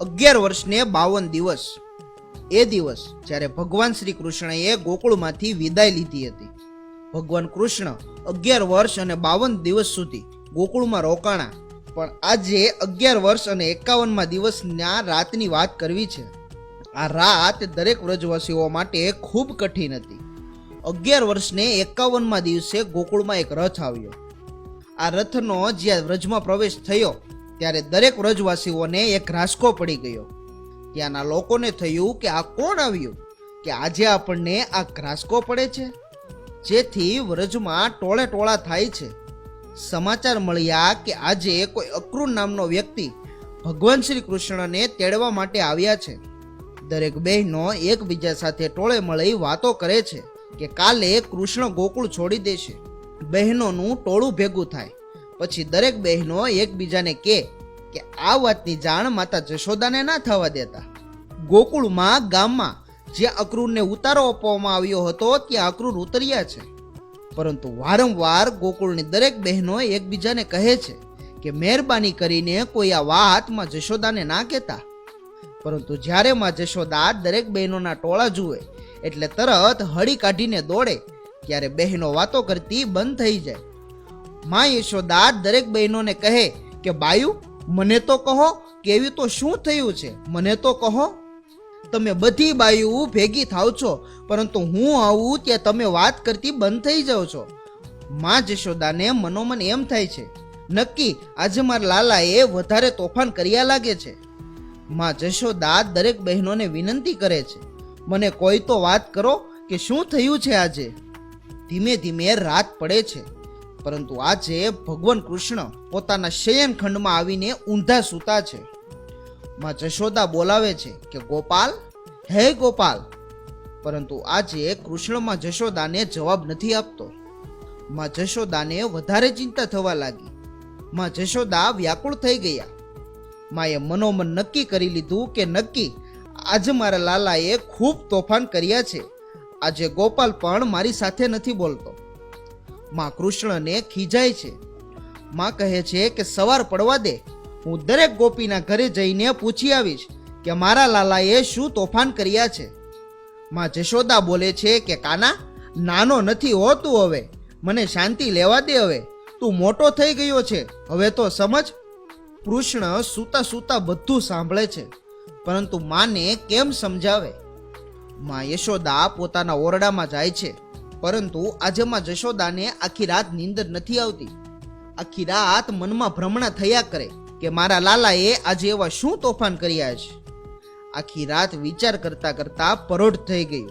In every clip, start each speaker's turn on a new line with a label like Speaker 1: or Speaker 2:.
Speaker 1: અગિયાર વર્ષને બાવન દિવસ. એ દિવસ જ્યારે ભગવાન શ્રી કૃષ્ણએ ગોકુળમાંથી વિદાય લીધી હતી. ભગવાન કૃષ્ણ અગિયાર વર્ષ અને બાવન દિવસ સુધી ગોકુળમાં રોકાણા. પણ આજે અગિયાર વર્ષ અને એકાવનમાં દિવસના રાતની વાત કરવી છે. આ રાત દરેક વ્રજવાસીઓ માટે ખૂબ કઠિન હતી. અગિયાર વર્ષને એકાવનમાં દિવસે ગોકુળમાં એક રથ આવ્યો. આ રથનો જ્યાં વ્રજમાં પ્રવેશ થયો ત્યારે દરેક વ્રજવાસીઓને એક રાસકો પડી ગયો. ત્યાંના લોકોને થયું કે આ કોણ આવ્યું? કે આજે આપણને આ રાસકો પડે છે? જેથી વ્રજમાં ટોળે ટોળા થાય છે. સમાચાર મળ્યા કે આજે કોઈ અક્રૂર નામનો વ્યક્તિ ભગવાન શ્રી કૃષ્ણને તેડવા માટે આવ્યા છે. દરેક બહેનો એકબીજા સાથે ટોળે મળી વાતો કરે છે કે કાલે કૃષ્ણ ગોકુળ છોડી દેશે. બહેનોનું ટોળું ભેગું થાય. પછી દરેક બહેનો એકબીજાને કહે કે આ વાતની જાણ માતા જશોદાને ના થવા દેતા. ગોકુળમાં, ગામમાં જ્યાં અક્રૂરને ઉતારો આપવામાં આવ્યો હતો, ત્યાં અક્રૂર ઉતર્યા છે. પરંતુ વારંવાર ગોકુળની દરેક બહેનો એકબીજાને કહે છે કે મહેરબાની કરીને કોઈ આ વાતમાં જશોદાને ના કહેતા. પરંતુ જ્યારે માં જશોદા દરેક બહેનોના ટોળા જુએ, એટલે તરત હળી કાઢીને દોડે, ત્યારે બહેનો વાતો કરતી બંધ થઈ જાય. માં યશોદા દરેક બહેનોને કહે કે, બાયુ, મને તો કહો, કેવી તો શું થયું છે? મને તો કહો. તમે બધી બાયુ ભેગી થાવ છો, પરંતુ હું આવું ત્યાં તમે વાત કરતી બંધ થઈ જાઓ છો. માં જશોદાને મનોમન એમ થાય છે, નક્કી, આજે મારા લાલાએ વધારે તોફાન કર્યા લાગે છે. માં જશોદા દરેક બહેનોને વિનંતી કરે છે, મને કોઈ તો વાત કરો કે શું થયું છે આજે? ધીમે ધીમે રાત પડે છે. પરંતુ આજે ભગવાન કૃષ્ણ પોતાના શયન ખંડમાં આવીને ઊંધા સૂતા છે. માં જશોદા બોલાવે છે કે, ગોપાલ, હે ગોપાલ. પરંતુ આજે કૃષ્ણમાં જશોદાને જવાબ નથી આપતો. માં જશોદાને વધારે ચિંતા થવા લાગી. માં જશોદા વ્યાકુળ થઈ ગયા. માએ મનોમન નક્કી કરી લીધું કે, નક્કી, આજે મારા લાલાએ ખૂબ તોફાન કર્યા છે. આજે ગોપાલ પણ મારી સાથે નથી બોલતો. માં કૃષ્ણને ખીજાય છે. માં કહે છે કે સવાર પડવા દે. હું દરેક ગોપીના ઘરે જઈને પૂછી આવીશ કે મારા લાલાએ શું તોફાન કર્યા છે. માં જશોદા બોલે છે કે, કાના, નાનો નથી હો તું હવે. મને શાંતિ લેવા દે હવે. તું મોટો થઈ ગયો છે. હવે તો સમજ. કૃષ્ણ સૂતા સૂતા બધું સાંભળે છે. પરંતુ માને કેમ સમજાવે? માં યશોદા પોતાના ઓરડામાં જાય છે. પરંતુ આજે માં જશોદાને આખી રાત નીંદર નથી આવતી. આખી રાત મનમાં ભ્રમણા થયા કરે કે મારા લાલાએ આજે એવા શું તોફાન કર્યા છે? આખી રાત વિચાર કરતા કરતા પરોઢ થઈ ગયું.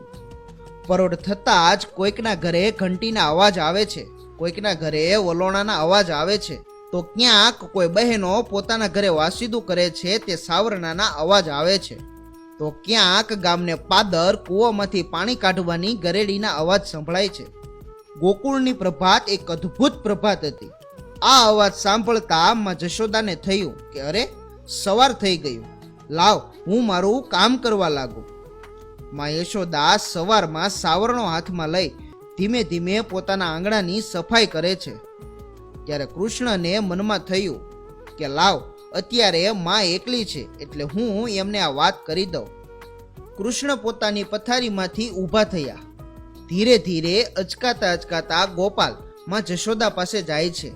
Speaker 1: પરોઢ થતાં જ કોઈકના ઘરે ઘંટીના અવાજ આવે છે, કોઈકના ઘરે વલોણાના અવાજ આવે છે. તો ક્યાંક કોઈ બહેનો પોતાના ઘરે વાસીદું કરે છે તે સાવરણાના અવાજ આવે છે. તો ક્યાંક ગામને પાદર કૂવામાંથી પાણી કાઢવાની ગરેડીના અવાજ સંભળાય છે. ગોકુળની પ્રભાત એક અદ્ભુત પ્રભાત હતી. આ અવાજ સાંભળતા માં જશોદાને થયું કે અરે, સવાર થઈ ગયું. લાવ, હું મારું કામ કરવા લાગુ. માં યશોદા સવારમાં સાવરણો હાથમાં લઈ ધીમે ધીમે પોતાના આંગણાની સફાઈ કરે છે. ત્યારે કૃષ્ણને મનમાં થયું કે લાવ અત્યારે માં એકલી છે, એટલે હું એમને આ વાત કરી દઉં. કૃષ્ણ પોતાની પથારીમાંથી ઊભા થયા. ધીરે ધીરે અચકાતા અચકાતા ગોપાલમાં જશોદા પાસે જાય છે.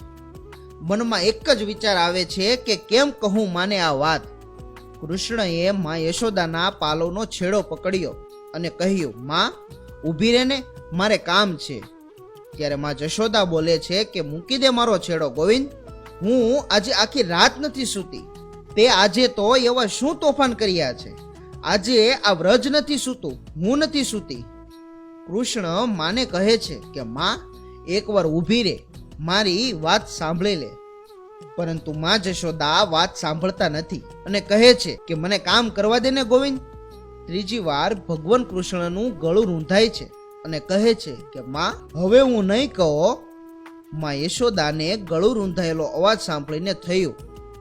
Speaker 1: મનમાં એક જ વિચાર આવે છે કે કેમ કહું માને આ વાત? કૃષ્ણએ માં યશોદાના પાલવનો છેડો પકડ્યો અને કહ્યું, માં, ઊભી રહે ને મારે કામ છે. ત્યારે માં જશોદા બોલે છે કે, મૂકી દે મારો છેડો, ગોવિંદ. હું આજે આખી રાત નથી સૂતી. તે આજે તો એવા શું તોફાન કર્યા છે? આજે આ વ્રજ નથી સૂતું, હું નથી સૂતી. કૃષ્ણ માને કહે છે કે, માં, એકવાર ઊભી રે, મારી વાત સાંભળી લે. પરંતુ માં જશોદા વાત સાંભળતા નથી અને કહે છે કે, મને કામ કરવા દે ને, ગોવિંદ? ત્રીજી વાર ભગવાન કૃષ્ણનું ગળું રૂંધાય છે અને કહે છે કે, માં, હવે હું નહીં કહો માં યશોદાને ગળું રૂંધાયેલો અવાજ સાંભળીને થયું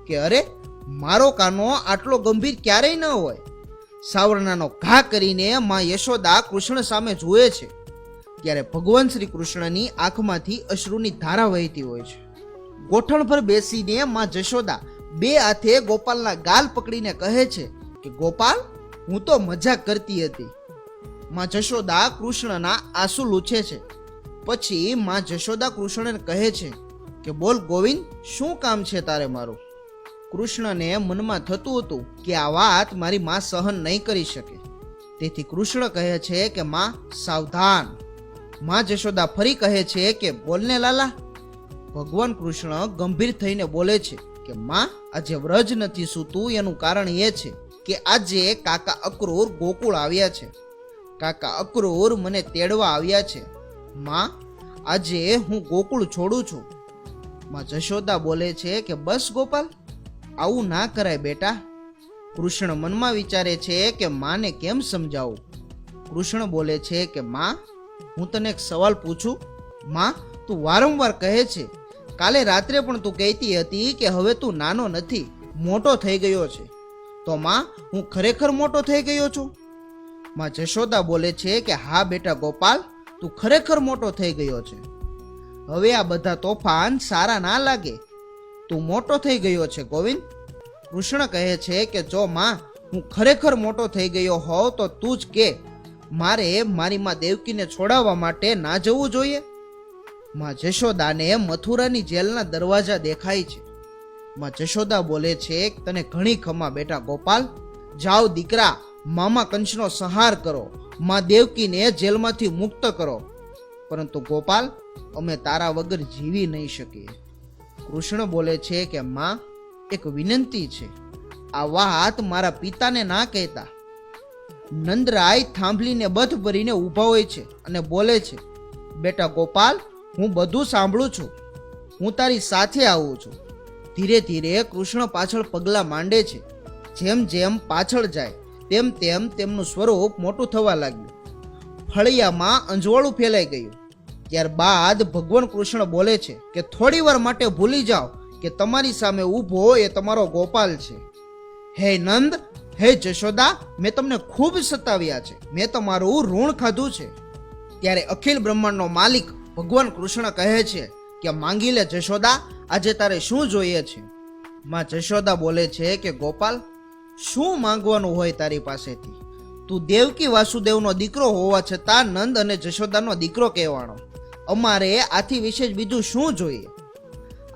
Speaker 1: કે, અરે, મારો કાનો આટલો ગંભીર ક્યારેય ન હોય. સાવરણાનો ઘા કરીને માં યશોદા કૃષ્ણ સામે જુએ છે, ત્યારે ભગવાન શ્રી કૃષ્ણની આંખમાંથી અશ્રુની ધારા વહેતી હોય છે. ગોઠણ પર બેસીને માં જશોદા બે હાથે ગોપાલના ગાલ પકડીને કહે છે કે, ગોપાલ, હું તો મજાક કરતી હતી. માં જશોદા કૃષ્ણના આંસુ લૂછે છે. પછી માં જશોદા કૃષ્ણને કહે છે કે, બોલ ગોવિંદ, શું કામ છે તારે મારું? કૃષ્ણને મનમાં થતું હતું કે આ વાત મારી માં સહન નહીં કરી શકે. તેથી કૃષ્ણ કહે છે કે, માં, સાવધાન. માં જશોદા ફરી કહે છે કે બોલને લાલા. ભગવાન કૃષ્ણ ગંભીર થઈને બોલે છે કે, માં, આજે વ્રજ નથી સૂતું, એનું કારણ એ છે કે આજે કાકા અક્રૂર ગોકુળ આવ્યા છે. કાકા અક્રૂર મને તેડવા આવ્યા છે. માં, આજે હું ગોકુળ છોડું છું. માં જશોદા બોલે છે કે, બસ ગોપાલ, આવું ના કરાય બેટા. કૃષ્ણ મનમાં વિચારે છે કે, માને કેમ સમજાવું? કૃષ્ણ બોલે છે કે, માં, હું તને એક સવાલ પૂછું. માં, તું વારંવાર કહે છે. કાલે રાત્રે પણ તું કહેતી હતી કે, હવે તું નાનો નથી, મોટો થઈ ગયો છે. તો માં, હું ખરેખર મોટો થઈ ગયો છું. માં જશોદા બોલે છે કે, હા બેટા ગોપાલ તું ખરેખર મોટો થઈ ગયો છે. હવે આ બધા તોફાન સારા ના લાગે. તું મોટો થઈ ગયો છે, ગોવિંદ. કૃષ્ણ કહે છે કે જો માં, હું ખરેખર મોટો થઈ ગયો હોઉં તો તું જ કે, મારે મારી માં દેવકીને છોડાવવા માટે ના જવું જોઈએ? માં જશોદાને મથુરાની જેલના દરવાજા દેખાય છે. માં જશોદા બોલે છે, તને ઘણી ખમા બેટા ગોપાલ. જાઓ દીકરા મામા કંસનો સંહાર કરો, માં દેવકીને જેલમાંથી મુક્ત કરો. પરંતુ ગોપાલ, અમે તારા વગર જીવી નહીં શકીએ. કૃષ્ણ બોલે છે કે, માં, એક વિનંતી છે. આ વાત મારા પિતાને ના કહેતા. નંદરાય થાંભલીને બધ ભરીને ઊભા હોય છે અને બોલે છે, બેટા ગોપાલ, હું બધું સાંભળું છું. હું તારી સાથે આવું છું. ધીરે ધીરે કૃષ્ણ પાછળ પગલાં માંડે છે. જેમ જેમ પાછળ જાય તેમ તેમ તેમનું સ્વરૂપ મોટું થવા લાગ્યું. ફળિયામાં અંજવાળું ફેલાઈ ગયું. ત્યારબાદ ભગવાન કૃષ્ણ બોલે છે કે થોડી વાર માટે ભૂલી જાઓ કે તમારી સામે ઊભો એ તમારો ગોપાલ છે. હે નંદ, હે જશોદા, મેં તમને ખૂબ સતાવ્યા છે. મેં તમારું ઋણ ખાધું છે. ત્યારે અખિલ બ્રહ્માંડનો માલિક ભગવાન કૃષ્ણ કહે છે કે માંગી લે જશોદા, આજે તારે શું જોઈએ છે? માં જશોદા બોલે છે કે ગોપાલ શું માંગવાનું હોય તારી પાસેથી? તું દેવકી વાસુદેવનો દીકરો હોવા છતાં નંદ અને જશોદાનો દીકરો કહેવાનો. અમારે આથી વિશેષ બીજું શું જોઈએ?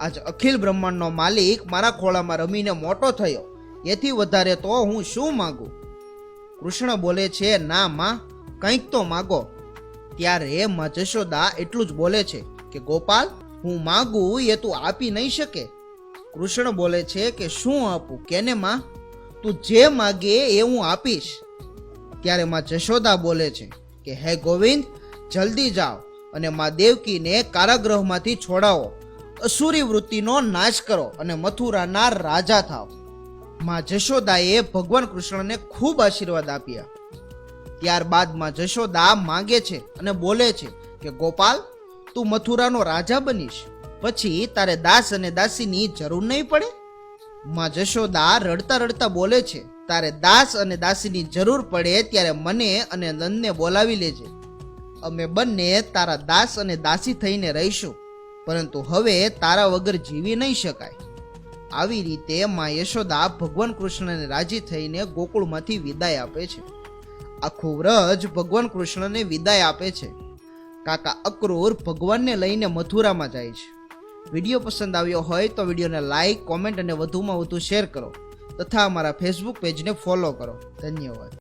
Speaker 1: આજ અખિલ બ્રહ્માંડનો માલિક મારા ખોળામાં રમીને મોટો થયો. એથી વધારે તો હું શું માગું? કૃષ્ણ બોલે છે, ના માં, કંઈક તો માગો. ત્યારે માં જશોદા એટલું જ બોલે છે કે, ગોપાલ, હું માગું એ તું આપી નહીં શકે. કૃષ્ણ બોલે છે કે, શું આપું? કેને માં? તું જે માગે એ હું આપીશ. ત્યારે માં જશોદા બોલે છે કે, હે ગોવિંદ, જલ્દી જાઓ અને માં દેવકીને કારાગૃહમાંથી છોડાવો. અસુરી વૃત્તિનો નાશ કરો અને મથુરાના રાજા થાવ. માં જશોદાએ ભગવાન કૃષ્ણને ખૂબ આશીર્વાદ આપ્યા. ત્યારબાદમાં જશોદા માંગે છે અને બોલે છે કે, ગોપાલ, તું મથુરાનો રાજા બનીશ. પછી તારે દાસ અને દાસીની જરૂર નહીં પડે? માં જશોદા રડતા રડતા બોલે છે, તારે દાસ અને દાસીની જરૂર પડે ત્યારે મને અને નંદને બોલાવી લેજે. અમે બંને તારા દાસ અને દાસી થઈને રહીશું, પરંતુ હવે તારા વગર જીવી નહીં શકાય. આવી રીતે માં યશોદા ભગવાન કૃષ્ણને રાજી થઈને ગોકુળમાંથી વિદાય આપે છે. આખું વ્રજ ભગવાન કૃષ્ણને વિદાય આપે છે. કાકા અક્રૂર ભગવાનને લઈને મથુરામાં જાય છે. વીડિયો પસંદ આવ્યો હોય તો વિડીયોને લાઈક કોમેન્ટ અને વધુમાં વધુ શેર કરો. તથા અમારા ફેસબુક પેજને ફોલો કરો. ધન્યવાદ.